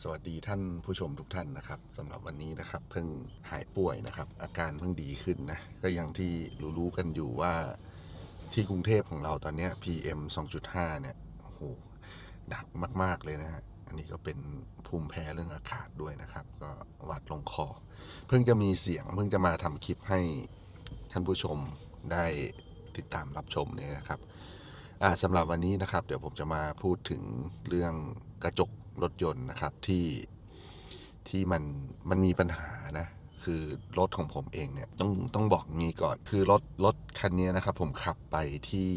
สวัสดีท่านผู้ชมทุกท่านนะครับสำหรับวันนี้นะครับเพิ่งหายป่วยนะครับ อาการเพิ่งดีขึ้นนะ ก็อย่างที่รู้ๆกันอยู่ว่าที่กรุงเทพของเราตอนนี้ PM 2.5 เนี่ยโอ้โหหนักมาก ๆ เลยนะฮะอันนี้ก็เป็นภูมิแพ้เรื่องอากาศด้วยนะครับ ก็หวัดลงคอ เพิ่งจะมีเสียงเพิ่งจะมาทำคลิปให้ท่านผู้ชมได้ติดตามรับชมเนี่ยนะครับสำหรับวันนี้นะครับ เดี๋ยวผมจะมาพูดถึงเรื่องกระจก รถยนต์นะครับที่ที่มันมันมีปัญหานะ คือรถของผมเองเนี่ยต้องต้องบอกงี้ก่อน คือรถรถคันนี้นะครับ ผมขับไปที่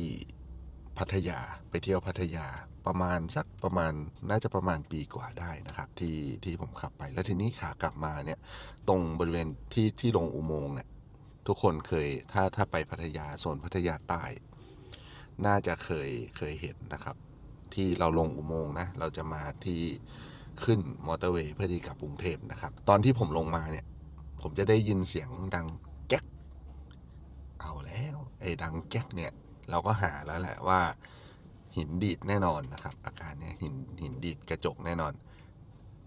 พัทยาไปเที่ยวพัทยาประมาณสักประมาณน่าจะประมาณปีกว่าได้นะครับ ที่ที่ผมขับไป แล้วทีนี้ขากลับมาเนี่ย ตรงบริเวณที่ที่ลงอุโมงค์เนี่ย ทุกคนเคยถ้าถ้าไปพัทยาโซนพัทยาใต้ น่าจะเคยเคยเห็นนะครับ ที่เราลงอุโมงค์นะ เราจะมาที่ขึ้นมอเตอร์เวย์เพื่อที่กลับกรุงเทพนะครับ ตอนที่ผมลงมาเนี่ย ผมจะได้ยินเสียงดังแก๊ก เอาแล้วไอ้ดังแก๊กเนี่ย เราก็หาแล้วแหละว่า หินดีดแน่นอนนะครับ อาการเนี้ยหินหินดีดกระจกแน่นอน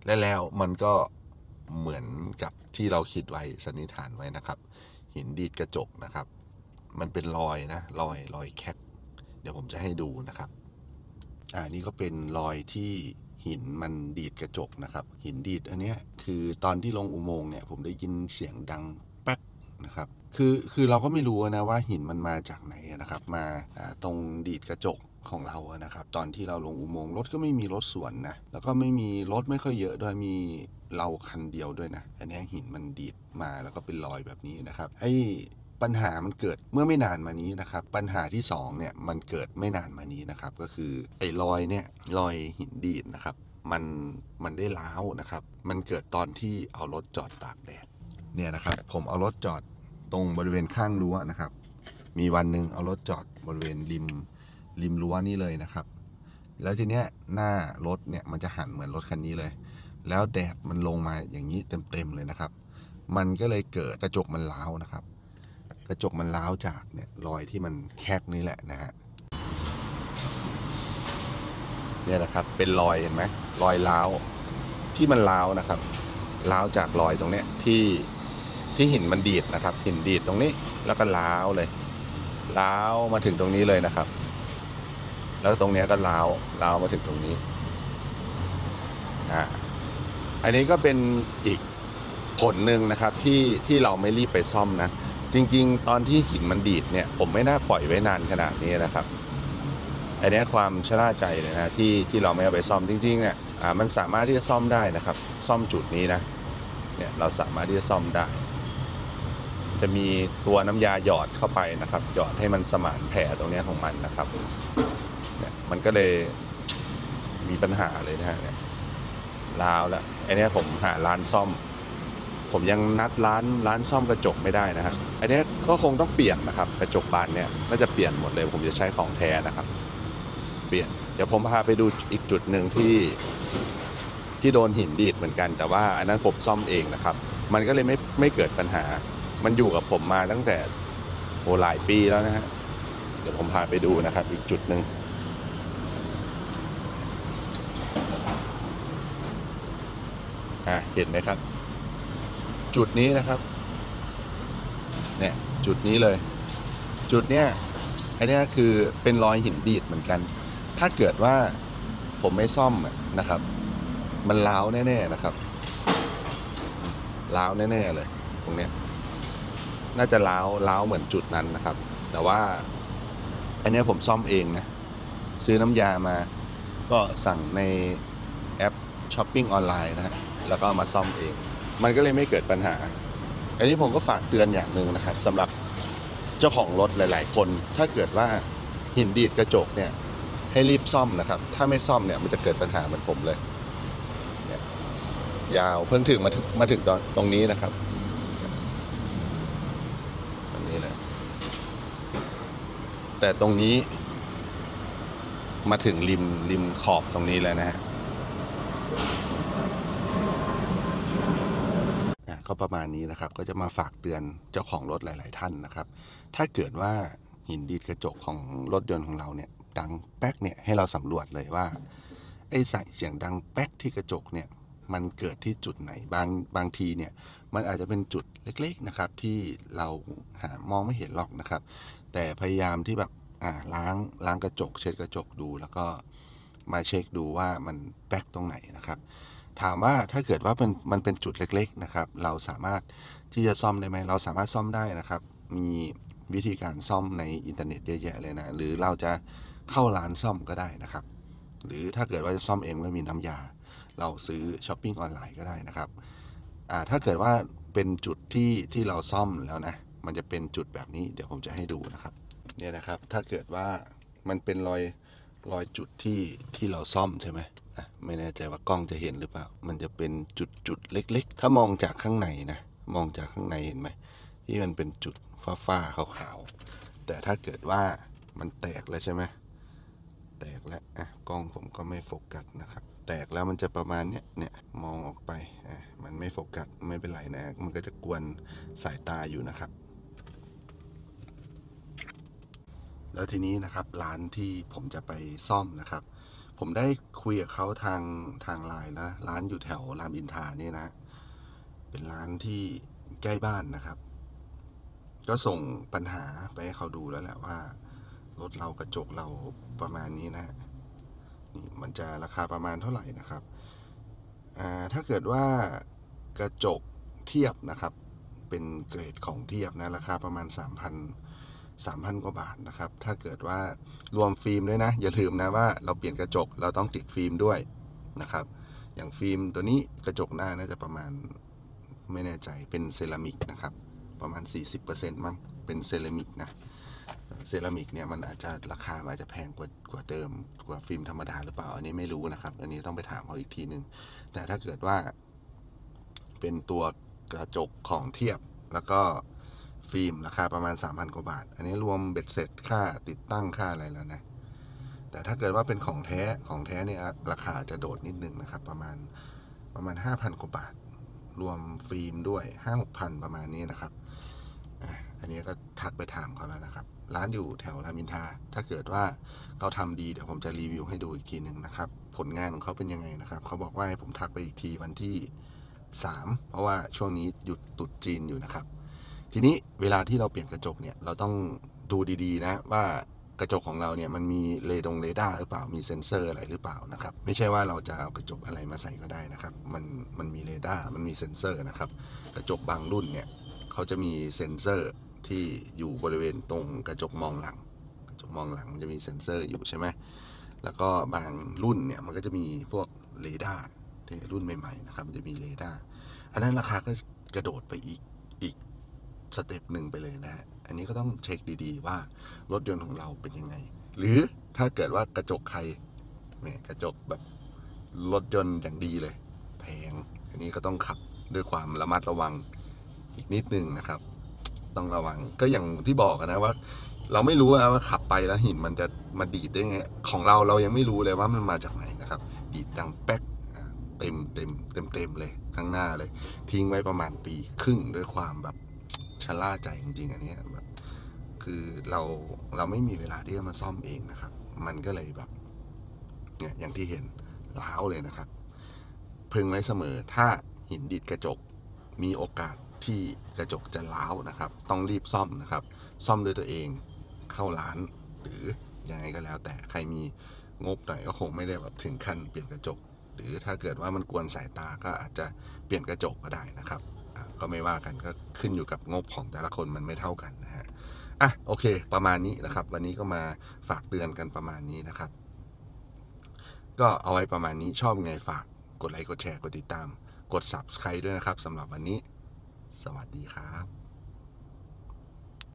และแล้วมันก็เหมือนกับที่เราคิดไว้สันนิษฐานไว้นะครับ หินดีดกระจกนะครับ มันเป็นรอยนะรอยรอยแคกเดี๋ยวผมจะให้ดูนะครับ อ่านี่ก็เป็นรอยที่หินมันดีดกระจกนะครับ หินดีดอันเนี้ยคือตอนที่ลงอุโมงค์เนี่ยผมได้ยินเสียงดังแป๊กนะครับคือคือเราก็ไม่รู้นะว่าหินมันมาจากไหนนะครับ มาตรงดีดกระจกของเราอะนะครับ ตอนที่เราลงอุโมงค์รถก็ไม่มีรถสวนนะแล้วก็ไม่มีรถไม่ค่อยเยอะด้วยมีเราคันเดียวด้วยนะ อันนี้หินมันดีดมาแล้วก็เป็นรอยแบบนี้นะครับไอ ปัญหามันเกิดเมื่อไม่นานมานี้นะครับ ปัญหาที่สองเนี่ยมันเกิดไม่นานมานี้นะครับ ก็คือไอ้รอยเนี่ยรอยหินดีดนะครับ มันมันได้ล้าวนะครับ มันเกิดตอนที่เอารถจอดตากแดดเนี่ยนะครับ ผมเอารถจอดตรงบริเวณข้างรั้วนะครับ มีวันหนึ่งเอารถจอดบริเวณริมริมรั้วนี่เลยนะครับ แล้วทีเนี้ยหน้ารถเนี่ยมันจะหันเหมือนรถคันนี้เลย แล้วแดดมันลงมาอย่างนี้เต็มๆเลยนะครับ มันก็เลยเกิดกระจกมันล้าวนะครับ กระจกมันล้าวจากเนี่ยรอยที่มันแคกนี่แหละนะฮะเนี่ยนะครับ เป็นรอยเห็นไหมรอยล้าวที่มันล้าวนะครับล้าวจากรอยตรงเนี้ยที่ที่หินมันดีดนะครับ หินดีดตรงนี้แล้วก็ล้าวเลยล้าวมาถึงตรงนี้เลยนะครับ แล้วตรงเนี้ยก็ล้าวล้าวมาถึงตรงนี้อ่าอันนี้ก็เป็นอีกผลหนึ่งนะครับที่ที่เราไม่รีบไปซ่อมนะ จริง ๆ ตอนที่หินมันดีดเนี่ยผมไม่น่าปล่อยไว้นานขนาดนี้นะครับอันนี้ความชะล่าใจเลยนะที่ที่เราไม่เอาไปซ่อมจริงๆเนี่ยอ่ามันสามารถที่จะซ่อมได้นะครับ ซ่อมจุดนี้นะเนี่ยเราสามารถที่จะซ่อมได้ จะมีตัวน้ำยาหยอดเข้าไปนะครับ หยอดให้มันสมานแผลตรงเนี้ยของมันนะครับเนี่ยมันก็เลยมีปัญหาเลยนะฮะเนี่ยลาวแล้วไอ้เนี้ยผมหาร้านซ่อม ผมยังนัดร้านร้านซ่อมกระจกไม่ได้นะครับ อันนี้ก็คงต้องเปลี่ยนนะครับ กระจกบานเนี่ยน่าจะเปลี่ยนหมดเลย ผมจะใช้ของแท้นะครับ เปลี่ยน เดี๋ยวผมพาไปดูอีกจุดหนึ่งที่ที่โดนหินดีดเหมือนกัน แต่ว่าอันนั้นผมซ่อมเองนะครับ มันก็เลยไม่ไม่เกิดปัญหา มันอยู่กับผมมาตั้งแต่โหหลายปีแล้วนะฮะ เดี๋ยวผมพาไปดูนะครับ อีกจุดหนึ่งอะเห็นไหมครับ จุดนี้นะครับ เนี่ย จุดนี้เลย จุดเนี้ยไอเนี้ยคือเป็นรอยหินดีดเหมือนกัน ถ้าเกิดว่าผมไม่ซ่อมนะครับ มันล้าวแน่ๆนะครับล้าวแน่ๆเลย ตรงเนี้ย น่าจะล้าวล้าวเหมือนจุดนั้นนะครับ แต่ว่า อันเนี้ยผมซ่อมเองนะ ซื้อน้ำยามา ก็สั่งในแอปช้อปปิ้งออนไลน์นะฮะ แล้วก็มาซ่อมเอง มันก็เลยไม่เกิดปัญหา อันนี้ผมก็ฝากเตือนอย่างหนึ่งนะครับสำหรับเจ้าของรถหลาย ๆ คน ถ้าเกิดว่าหินดีดกระจกเนี่ยให้รีบซ่อมนะครับ ถ้าไม่ซ่อมเนี่ยมันจะเกิดปัญหาเหมือนผมเลยเนี่ยยาวเพิ่งถึงมาถึงมาถึงตอนตรงนี้นะครับตรงนี้เลยแต่ตรงนี้มาถึงริมริมขอบตรงนี้แล้วนะฮะ ก็ประมาณนี้นะครับ ก็จะมาฝากเตือนเจ้าของรถหลาย ๆ ท่านนะครับ ถ้าเกิดว่าหินดีดกระจกของรถยนต์ของเราเนี่ย ดังแป๊กเนี่ยให้เราสำรวจเลยว่าไอ้ใส่เสียงดังแป๊กที่กระจกเนี่ยมันเกิดที่จุดไหนบางบางทีเนี่ยมันอาจจะเป็นจุดเล็ก ๆ นะครับ ที่เราหามองไม่เห็นหรอกนะครับ แต่พยายามที่แบบอ่าล้างล้างกระจก เช็ดกระจกดู แล้วก็มาเช็คดูว่ามันแป๊กตรงไหนนะครับ ถามว่าถ้าเกิดว่ามันมันเป็นจุดเล็ก ๆ นะครับ เราสามารถที่จะซ่อมได้ไหมเราสามารถซ่อมได้นะครับ มีวิธีการซ่อมในอินเทอร์เน็ตเยอะแยะเลยนะ หรือเราจะเข้าร้านซ่อมก็ได้นะครับ หรือถ้าเกิดว่าจะซ่อมเองก็มีน้ำยา เราซื้อช้อปปิ้งออนไลน์ก็ได้นะครับอ่าถ้าเกิดว่าเป็นจุดที่ที่เราซ่อมแล้วนะ มันจะเป็นจุดแบบนี้ เดี๋ยวผมจะให้ดูนะครับ เนี่ยนะครับ ถ้าเกิดว่ามันเป็นรอยรอยจุดที่ที่เราซ่อมใช่ไหม ไม่แน่ใจว่ากล้องจะเห็นหรือเปล่า มันจะเป็นจุดจุดเล็ก ๆ ถ้ามองจากข้างในนะ มองจากข้างในเห็นไหม ที่มันเป็นจุดฟ้าๆขาวๆ แต่ถ้าเกิดว่ามันแตกแล้วใช่ไหม แตกแล้วอะกล้องผมก็ไม่โฟกัสนะครับ แตกแล้วมันจะประมาณเนี้ย เนี่ย มองออกไป อะ มันไม่โฟกัส ไม่เป็นไรนะ มันก็จะกวนสายตาอยู่นะครับแล้วทีนี้นะครับร้านที่ผมจะไปซ่อมนะครับ ผมได้คุยกับเขาทางทางไลน์นะ ร้านอยู่แถวรามอินทาเนี่ยนะ เป็นร้านที่ใกล้บ้านนะครับ ก็ส่งปัญหาไปให้เขาดูแล้วแหละว่า รถเรากระจกเราประมาณนี้นะนี่มันจะราคาประมาณเท่าไหร่นะครับ ถ้าเกิดว่ากระจกเทียบนะครับ เป็นเกรดของเทียบนะ ราคาประมาณ 3,000 3,000 กว่าบาทนะครับ ถ้าเกิดว่ารวมฟิล์มด้วยนะ อย่าลืมนะว่าเราเปลี่ยนกระจกเราต้องติดฟิล์มด้วยนะครับ อย่างฟิล์มตัวนี้กระจกหน้าน่าจะประมาณไม่แน่ใจเป็นเซรามิกนะครับ ประมาณ 40%มั้งเป็นเซรามิกนะเซรามิกเนี่ยมันอาจจะราคาอาจจะแพงกว่ากว่าเดิมกว่าฟิล์มธรรมดาหรือเปล่า อันนี้ไม่รู้นะครับ อันนี้ต้องไปถามเขาอีกทีหนึ่งแต่ถ้าเกิดว่าเป็นตัวกระจกของเทียบแล้วก็ ฟิล์มราคาประมาณ 3,000 กว่าบาท อันนี้รวมเบ็ดเสร็จค่าติดตั้งค่าอะไรแล้วนะ แต่ถ้าเกิดว่าเป็นของแท้ของแท้เนี่ยราคาจะโดดนิดนึงนะครับ ประมาณประมาณ 5,000 กว่าบาท รวมฟิล์มด้วย 5-6,000 ประมาณนี้นะครับอันนี้ก็ทักไปถามเขาแล้วนะครับ ร้านอยู่แถวรามอินทาถ้าเกิดว่าเขาทำดีเดี๋ยวผมจะรีวิวให้ดูอีกทีหนึ่งนะครับ ผลงานของเขาเป็นยังไงนะครับ เขาบอกว่าให้ผมทักไปอีกทีวันที่ 3 เพราะว่าช่วงนี้หยุดตุดจีนอยู่นะครับ ทีนี้เวลาที่เราเปลี่ยนกระจกเนี่ยเราต้องดูดีๆนะว่ากระจกของเราเนี่ยมันมีเรดงเรดาร์หรือเปล่ามีเซ็นเซอร์อะไรหรือเปล่านะครับไม่ใช่ว่าเราจะเอากระจกอะไรมาใส่ก็ได้นะครับ มันมันมีเรดาร์มันมีเซ็นเซอร์นะครับ กระจกบางรุ่นเนี่ยเขาจะมีเซ็นเซอร์ที่อยู่บริเวณตรงกระจกมองหลัง กระจกมองหลังมันจะมีเซ็นเซอร์อยู่ใช่ไหมแล้วก็บางรุ่นเนี่ยมันก็จะมีพวกเรดาร์ที่รุ่นใหม่ๆนะครับมันจะมีเรดาร์อันนั้นราคาก็กระโดดไปอีกอีก สเต็ปหนึ่งไปเลยนะฮะ อันนี้ก็ต้องเช็คดีๆว่ารถยนต์ของเราเป็นยังไง หรือถ้าเกิดว่ากระจกใครเนี่ยกระจกแบบรถยนต์อย่างดีเลย แพง อันนี้ก็ต้องขับด้วยความระมัดระวังอีกนิดนึงนะครับ ต้องระวังก็อย่างที่บอกนะว่า เราไม่รู้นะว่าขับไปแล้วหินมันจะมาดีดได้ไงของเราเรายังไม่รู้เลยว่ามันมาจากไหนนะครับ ดีดดังแป๊กเต็มเต็มเต็มเต็มเลยข้างหน้าเลย ทิ้งไว้ประมาณปีครึ่งด้วยความแบบ ชะล่าใจจริง ๆ อันนี้แบบคือเราเราไม่มีเวลาที่จะมาซ่อมเองนะครับ มันก็เลยแบบเนี่ยอย่างที่เห็นล้าวเลยนะครับ พึงไว้เสมอถ้าหินดีดกระจกมีโอกาสที่กระจกจะล้าวนะครับ ต้องรีบซ่อมนะครับ ซ่อมด้วยตัวเองเข้าร้าน หรือยังไงก็แล้ว แต่ใครมีงบหน่อยก็คงไม่ได้แบบถึงขั้นเปลี่ยนกระจก หรือถ้าเกิดว่ามันกวนสายตาก็อาจจะเปลี่ยนกระจกก็ได้นะครับ ก็ไม่ว่ากันก็ขึ้นอยู่กับงบของแต่ละคนมันไม่เท่ากันนะฮะอะโอเค ประมาณนี้นะครับ วันนี้ก็มาฝากเตือนกันประมาณนี้นะครับ ก็เอาไว้ประมาณนี้ชอบไงฝากกดไลค์กดแชร์กดติดตาม กด subscribe ด้วยนะครับสำหรับวันนี้ สวัสดีครับ